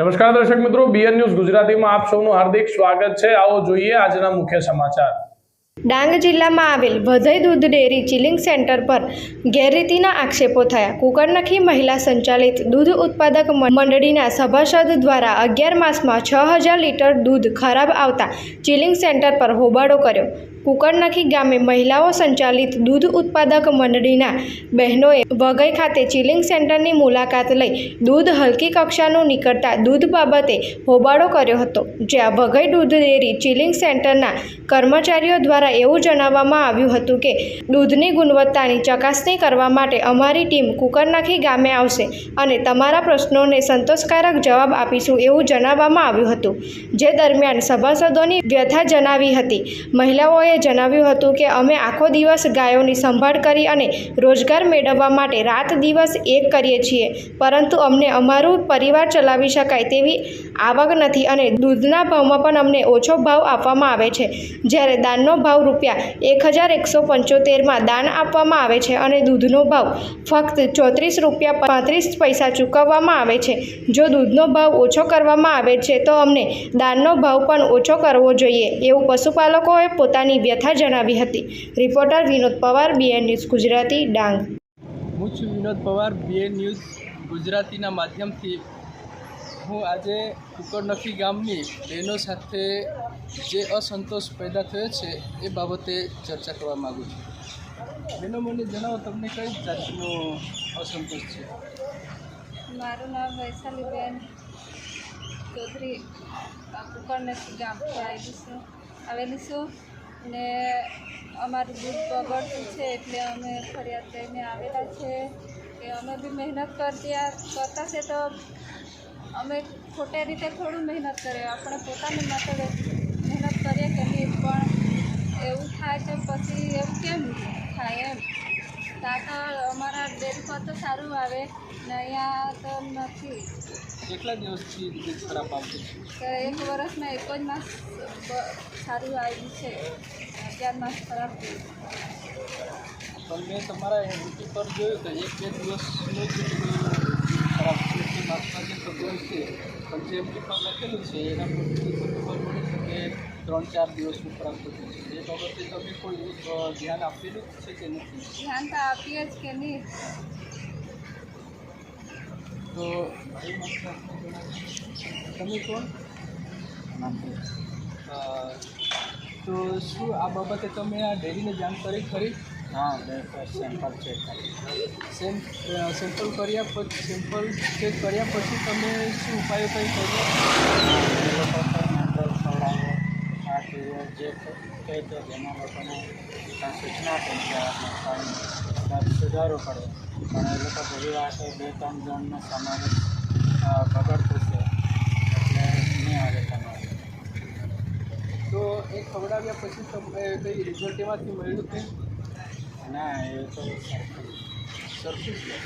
નમસ્કાર દર્શક મિત્રો બીએન ન્યૂઝ ગુજરાતીમાં આપ સૌનું હાર્દિક સ્વાગત છે. આવો જોઈએ આજના મુખ્ય સમાચાર. ડાંગ જિલ્લામાં આવેલ વધઈ દૂધ ડેરી ચિલિંગ સેન્ટર પર ગેરરીતિના આક્ષેપો થયા. કુકરનખી મહિલા સંચાલિત દૂધ ઉત્પાદક મંડળીના સભાસદ દ્વારા અગિયાર માસમાં છ હજાર લીટર દૂધ ખરાબ આવતા ચિલિંગ સેન્ટર પર હોબાળો કર્યો. કુકરનખી ગામે મહિલાઓ સંચાલિત દૂધ ઉત્પાદક મંડળીના બહેનોએ વઘઈ ખાતે ચિલિંગ સેન્ટરની મુલાકાત લઈ દૂધ હલકી કક્ષાનું નીકળતા દૂધ બાબતે હોબાળો કર્યો હતો, જ્યાં વઘઈ દૂધ ડેરી ચિલિંગ સેન્ટરના કર્મચારીઓ દ્વારા એવું જણાવવામાં આવ્યું હતું કે, દૂધની ગુણવત્તાની ચકાસણી કરવા માટે અમારી ટીમ કુકરનાખી ગામે આવશે અને તમારા પ્રશ્નોને સંતોષકારક જવાબ આપીશું એવું જણાવવામાં આવ્યું હતું. જે દરમિયાન સભાસદોની વ્યથા જણાવી હતી. મહિલાઓએ જણાવ્યું હતું કે અમે આખો દિવસ ગાયોની સંભાળ કરી અને રોજગાર મેળવવા માટે રાત દિવસ એક કરીએ છીએ, પરંતુ અમને અમારું પરિવાર ચલાવી શકાય તેવી આવક નથી અને દૂધના ભાવમાં પણ અમને ઓછો ભાવ આપવામાં આવે છે. જ્યારે દાનનો ભાવ રૂપિયા એક હજાર એકસો પંચોતેરમાં દાન આપવામાં આવે છે અને દૂધનો ભાવ ફક્ત ચોત્રીસ રૂપિયા પાંત્રીસ પૈસા ચૂકવવામાં આવે છે. જો દૂધનો ભાવ ઓછો કરવામાં આવે છે તો અમને દાનનો ભાવ પણ ઓછો કરવો જોઈએ, એવું પશુપાલકોએ પોતાની વ્યથા જણાવી હતી. Reporter Vinod Pawar BN news Gujarati Dang. હું છું વિનોદ પવાર બીએ ન્યૂઝ ગુજરાતીના માધ્યમથી. હું આજે કુકરનખી ગામની બહેનો સાથે જે અસંતોષ પેદા થયો છે એ બાબતે ચર્ચા કરવા માગું છું. બહેનો મને જણાવો તમને કઈ જાતનો અસંતોષ છે? મારું નામ વૈશાલીબેન ચૌધરી કુકરનખી ગામ આવેલી છું. આવેલી છું. ને અમારું દૂધ બગડતું છે એટલે અમે ફરિયાદ લઈને આવેલા છે કે અમે બી મહેનત કરતી કરતા છે તો અમે ખોટી રીતે થોડું મહેનત કરીએ. આપણે પોતાની માટે મહેનત કરીએ કે નહીં, પણ એવું થાય તો પછી એવું કેમ થાય એમ? ત્યાં તો અમારા તો સારું આવે ને અહીંયા તો નથી. કેટલા દિવસથી દૂધ ખરાબ આવતું છે? તો એક વર્ષમાં એક જ માસ સારું આવ્યું છે. અગિયાર માસ ખરાબ પણ મેં તમારા યુટ્યુબ પર જોયું કે એક બે દિવસનું જ જે થતું છે પણ જે પર લખેલું છે એના પરથી તો ખબર પડે છે કે ત્રણ ચાર દિવસનું ખરાબ થતું છે એ બાબતે તમે કોઈ ધ્યાન આપેલું છે. કે નથી ધ્યાન તો આપીએ જ કે નહીં તો. તમે કોણ તો શું આ બાબતે તમે આ ડેરીને જાણ કરી ખરી? હા, બે સેમ્પલ ચેક કરી સેમ સેમ્પલ કર્યા પછી સેમ્પલ ચેક કર્યા પછી તમે શું ઉપાયો કંઈ કર્યો? આ પીરિયડ જે કહે તો જેના લોકોને સૂચના આપી કે સુધારો પડે પણ એ લોકો બધી વાતે બે ત્રણ જણનો સમાજ બગડતું છે એટલે નહીં આવે તમારે તો એ ખવડાવ્યા પછી તમને કંઈ રિઝલ્ટ એમાંથી મળ્યું કે? ના એ તો સરખું સરખું